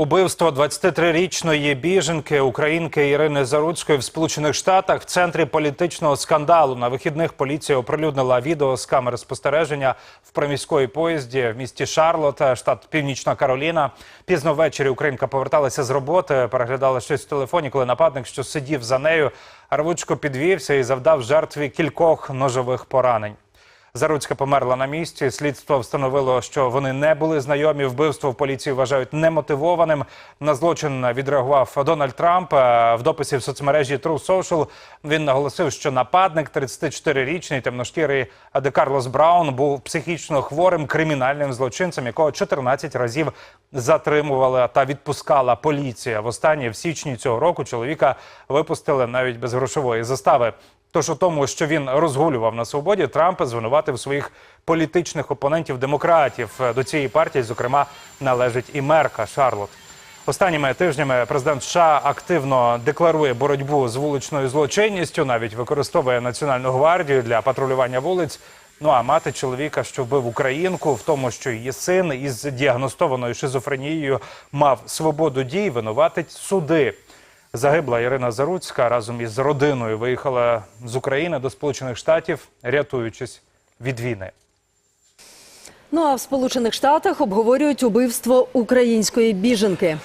Убивство 23-річної біженки українки Ірини Заруцької в Сполучених Штатах в центрі політичного скандалу. На вихідних поліція оприлюднила відео з камери спостереження в приміської поїзді в місті Шарлот, штат Північна Кароліна. Пізно ввечері українка поверталася з роботи, переглядала щось в телефоні, коли нападник, що сидів за нею, рвучко підвівся і завдав жертві кількох ножових поранень. Заруцька померла на місці. Слідство встановило, що вони не були знайомі. Вбивство в поліції вважають немотивованим. На злочин відреагував Дональд Трамп. Е, В дописі в соцмережі True Social він наголосив, що нападник, 34-річний темношкірий Де Карлос Браун, був психічно хворим кримінальним злочинцем, якого 14 разів затримувала та відпускала поліція. Востаннє в січні цього року чоловіка випустили навіть без грошової застави. Тож у тому, що він розгулював на свободі, Трамп звинуватив своїх політичних опонентів демократів. До цієї партії, зокрема, належить і мерка Шарлот. Останніми тижнями президент США активно декларує боротьбу з вуличною злочинністю, навіть використовує національну гвардію для патрулювання вулиць. Ну а мати чоловіка, що вбив українку, в тому, що її син із діагностованою шизофренією мав свободу дій, винуватить суди. Загибла Ірина Заруцька разом із родиною виїхала з України до Сполучених Штатів, рятуючись від війни. Ну а в Сполучених Штатах обговорюють убивство української біженки.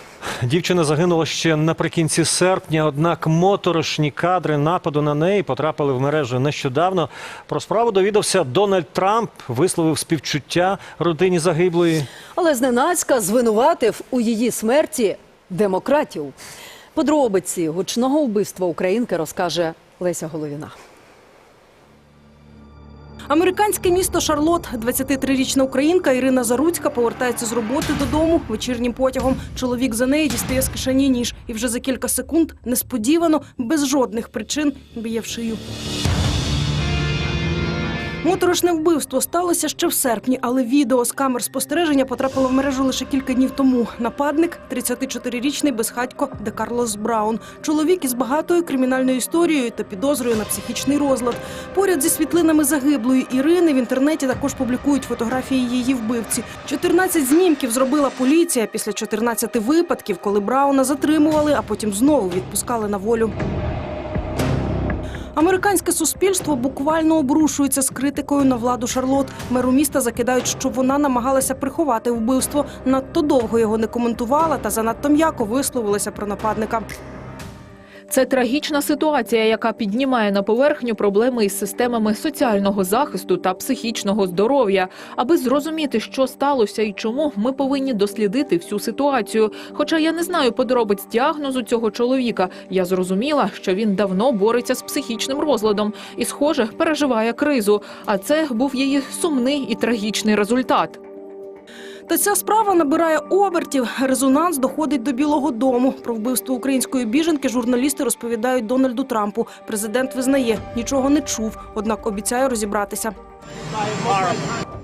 Дівчина загинула ще наприкінці серпня. Однак моторошні кадри нападу на неї потрапили в мережу нещодавно. Про справу довідався Дональд Трамп, висловив співчуття родині загиблої. Але зненацька звинуватив у її смерті демократів. Подробиці гучного вбивства українки розкаже Леся Головіна. Американське місто Шарлот, 23-річна українка Ірина Заруцька повертається з роботи додому вечірнім потягом. Чоловік за нею дістає з кишені ніж і вже за кілька секунд несподівано, без жодних причин, б'є в шию. Моторошне вбивство сталося ще в серпні, але відео з камер спостереження потрапило в мережу лише кілька днів тому. Нападник – 34-річний безхатько Де Карлос Браун. Чоловік із багатою кримінальною історією та підозрою на психічний розлад. Поряд зі світлинами загиблої Ірини в інтернеті також публікують фотографії її вбивці. 14 знімків зробила поліція після 14 випадків, коли Брауна затримували, а потім знову відпускали на волю. Американське суспільство буквально обрушується з критикою на владу Шарлот. Меру міста закидають, що вона намагалася приховати вбивство. Надто довго його не коментувала та занадто м'яко висловилася про нападника. Це трагічна ситуація, яка піднімає на поверхню проблеми із системами соціального захисту та психічного здоров'я. Аби зрозуміти, що сталося і чому, ми повинні дослідити всю ситуацію. Хоча я не знаю подробиць діагнозу цього чоловіка, я зрозуміла, що він давно бореться з психічним розладом і, схоже, переживає кризу. А це був її сумний і трагічний результат. Та ця справа набирає обертів. Резонанс доходить до Білого Дому. Про вбивство української біженки журналісти розповідають Дональду Трампу. Президент визнає, нічого не чув, однак обіцяє розібратися.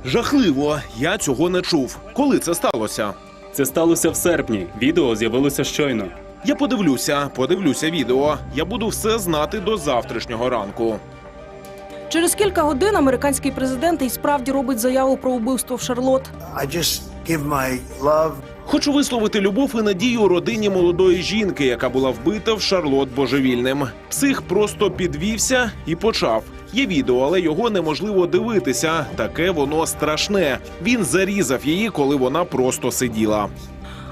Жахливо, я цього не чув. Коли це сталося? Це сталося в серпні. Відео з'явилося щойно. Я подивлюся, подивлюся відео. Я буду все знати до завтрашнього ранку. Через кілька годин американський президент і справді робить заяву про вбивство в Шарлот. I just give my love Хочу висловити любов і надію родині молодої жінки, яка була вбита в Шарлот божевільним. Псих просто підвівся і почав. Є відео, але його неможливо дивитися. Таке воно страшне. Він зарізав її, коли вона просто сиділа.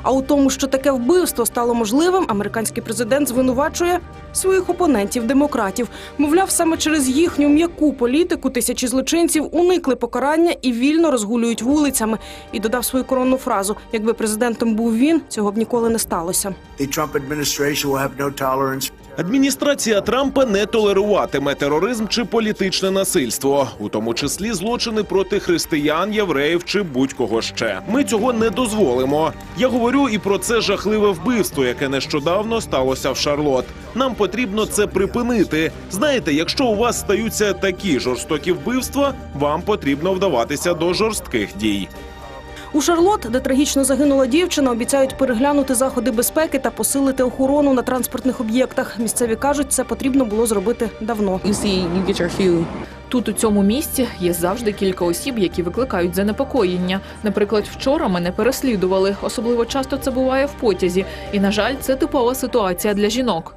А у тому, що таке вбивство стало можливим, американський президент звинувачує своїх опонентів демократів. Мовляв, саме через їхню м'яку політику тисячі злочинців уникли покарання і вільно розгулюють вулицями. І додав свою коронну фразу: якби президентом був він, цього б ніколи не сталося. the Trump administration will have no tolerance Адміністрація Трампа не толеруватиме тероризм чи політичне насильство, у тому числі злочини проти християн, євреїв чи будь-кого ще. Ми цього не дозволимо. Я говорю і про це жахливе вбивство, яке нещодавно сталося в Шарлот. Нам потрібно це припинити. Знаєте, якщо у вас стаються такі жорстокі вбивства, вам потрібно вдаватися до жорстких дій. У Шарлот, де трагічно загинула дівчина, обіцяють переглянути заходи безпеки та посилити охорону на транспортних об'єктах. Місцеві кажуть, це потрібно було зробити давно. Тут у цьому місці є завжди кілька осіб, які викликають занепокоєння. Наприклад, вчора мене переслідували. Особливо часто це буває в потязі. І на жаль, це типова ситуація для жінок.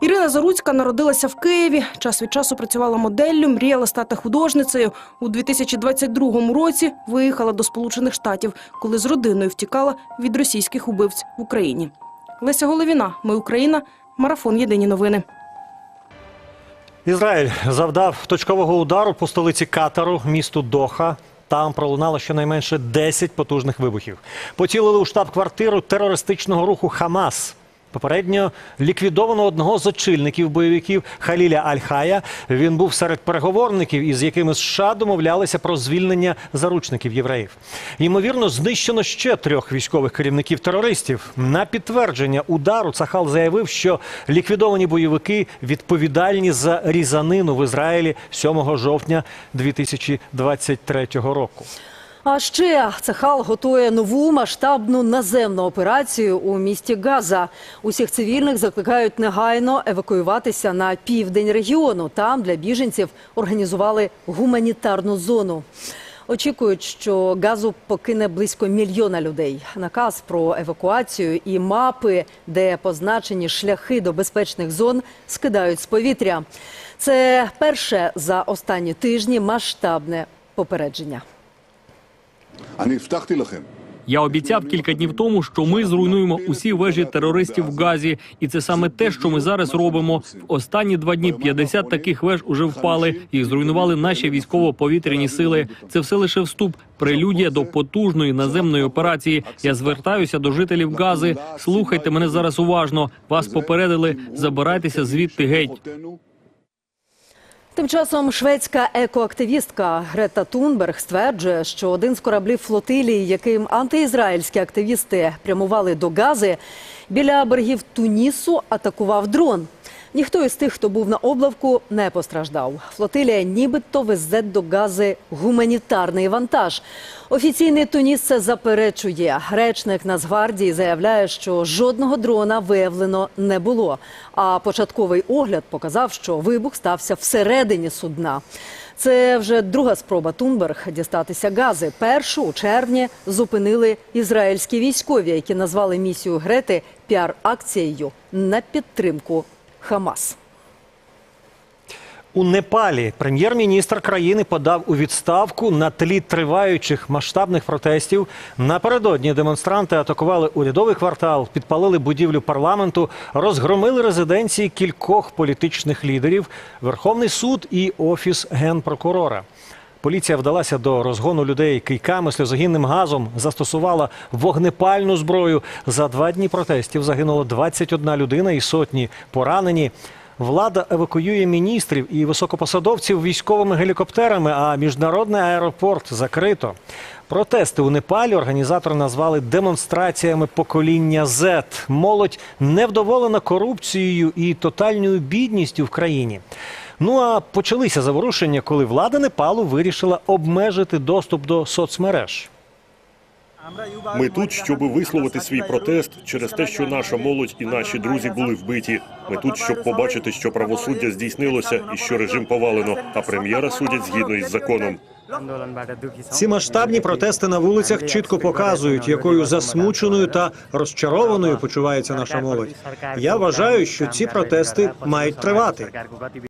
Ірина Заруцька народилася в Києві. Час від часу працювала моделлю, мріяла стати художницею. У 2022 році виїхала до Сполучених Штатів, коли з родиною втікала від російських убивць в Україні. Леся Головіна, Ми Україна, марафон Єдині новини. Ізраїль завдав точкового удару по столиці Катару, місту Доха. Там пролунало щонайменше 10 потужних вибухів. Поцілили у штаб-квартиру терористичного руху Хамас. Попередньо ліквідовано одного з очільників бойовиків Халіля Аль-Хая. Він був серед переговорників, із якими США домовлялися про звільнення заручників євреїв. Ймовірно, знищено ще трьох військових керівників терористів. На підтвердження удару Цахал заявив, що ліквідовані бойовики відповідальні за різанину в Ізраїлі 7 жовтня 2023 року. А ще Цехал готує нову масштабну наземну операцію у місті Газа. Усіх цивільних закликають негайно евакуюватися на південь регіону. Там для біженців організували гуманітарну зону. Очікують, що газу покине близько мільйона людей. Наказ про евакуацію і мапи, де позначені шляхи до безпечних зон, скидають з повітря. Це перше за останні тижні масштабне попередження. Я обіцяв кілька днів тому, що ми зруйнуємо усі вежі терористів в Газі, і це саме те, що ми зараз робимо. В останні два дні 50 таких веж уже впали. Їх зруйнували наші військово-повітряні сили. Це все лише вступ. Прелюдія до потужної наземної операції. Я звертаюся до жителів Гази. Слухайте мене зараз уважно. Вас попередили. Забирайтеся звідти геть. Тим часом шведська екоактивістка Грета Тунберг стверджує, що один з кораблів флотилії, яким антиізраїльські активісти прямували до Гази, біля берегів Тунісу атакував дрон. Ніхто із тих, хто був на облавку, не постраждав. Флотилія нібито везе до Гази гуманітарний вантаж. Офіційний Туніс це заперечує. Речник Нацгвардії заявляє, що жодного дрона виявлено не було. А початковий огляд показав, що вибух стався всередині судна. Це вже друга спроба Тунберг дістатися гази. Першу у червні зупинили ізраїльські військові, які назвали місію Грети піар-акцією на підтримку Хамас. У Непалі прем'єр-міністр країни подав у відставку на тлі триваючих масштабних протестів. Напередодні демонстранти атакували урядовий квартал, підпалили будівлю парламенту, розгромили резиденції кількох політичних лідерів, Верховний суд і офіс генпрокурора. Поліція вдалася до розгону людей кийками, сльозогінним газом, застосувала вогнепальну зброю. За два дні протестів загинуло 21 людина і сотні поранені. Влада евакуює міністрів і високопосадовців військовими гелікоптерами, а міжнародний аеропорт закрито. Протести у Непалі організатори назвали демонстраціями покоління Z. Молодь невдоволена корупцією і тотальною бідністю в країні. Ну а почалися заворушення, коли влада Непалу вирішила обмежити доступ до соцмереж. Ми тут, щоб висловити свій протест через те, що наша молодь і наші друзі були вбиті. Ми тут, щоб побачити, що правосуддя здійснилося і що режим повалено, а прем'єра судять згідно із законом. Ці масштабні протести на вулицях чітко показують, якою засмученою та розчарованою почувається наша молодь. Я вважаю, що ці протести мають тривати.